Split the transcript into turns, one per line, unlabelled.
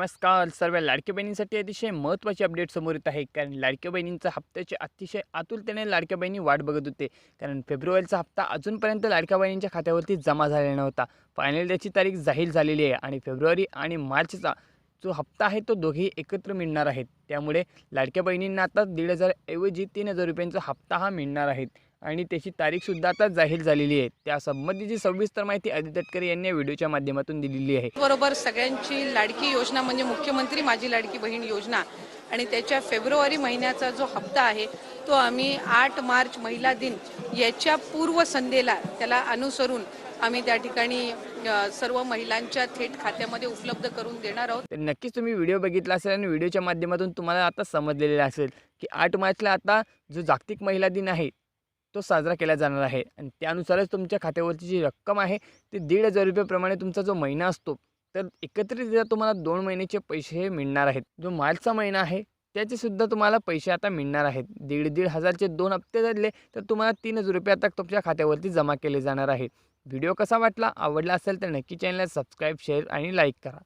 नमस्कार. सर्व लाडक्या बहिणींसाठी अतिशय महत्त्वाची अपडेट समोर येत आहे. कारण लाडक्या बहिणींचा हप्त्याचे अतिशय आतुरतेने लाडक्या बहिणी वाट बघत होते. कारण फेब्रुवारीचा हप्ता अजूनपर्यंत लाडक्या बहिणींच्या खात्यावरती जमा झालेला नव्हता. फायनल त्याची तारीख जाहीर झालेली आहे आणि फेब्रुवारी आणि मार्चचा जो हप्ता आहे तो दोघेही एकत्र मिळणार आहेत. त्यामुळे लाडक्या बहिणींना आता दीड हजारऐवजी तीन हजार रुपयांचा हप्ता हा मिळणार आहे. आणि त्याची तारीखसुद्धा आता जाहीर झालेली आहे. त्या संबंधीची सविस्तर माहिती आदित्य तटकरे यांनी या व्हिडिओच्या माध्यमातून दिलेली आहे.
बरोबर सगळ्यांची लाडकी योजना म्हणजे मुख्यमंत्री माझी लाडकी बहीण योजना. आणि त्याच्या फेब्रुवारी महिन्याचा जो हप्ता आहे तो आम्ही आठ मार्च महिला दिन याच्या पूर्वसंध्येला त्याला अनुसरून आम्ही त्या ठिकाणी सर्व महिलांच्या थेट खात्यामध्ये उपलब्ध करून देणार आहोत.
नक्कीच तुम्ही व्हिडिओ बघितला असेल आणि व्हिडिओच्या माध्यमातून तुम्हाला आता समजलेलं असेल की आठ मार्चला आता जो जागतिक महिला दिन आहे तो साजरा केला जाणार आहे. आणि त्यानुसारच तुमच्या खात्यावरची जी रक्कम आहे ती दीड हजार रुपयेप्रमाणे तुमचा जो महिना असतो तर एकत्रितरित्या तुम्हाला दोन महिन्याचे पैसे हे मिळणार आहेत. जो मार्चचा महिना आहे त्याचेसुद्धा तुम्हाला पैसे आता मिळणार आहेत. दीड दीड हजारचे दोन हप्ते झाले तर तुम्हाला तीन हजार रुपये आता तुमच्या खात्यावरती जमा केले जाणार आहेत. व्हिडिओ कसा वाटला आवडला असेल तर नक्की चॅनलला सबस्क्राईब शेअर आणि लाईक करा.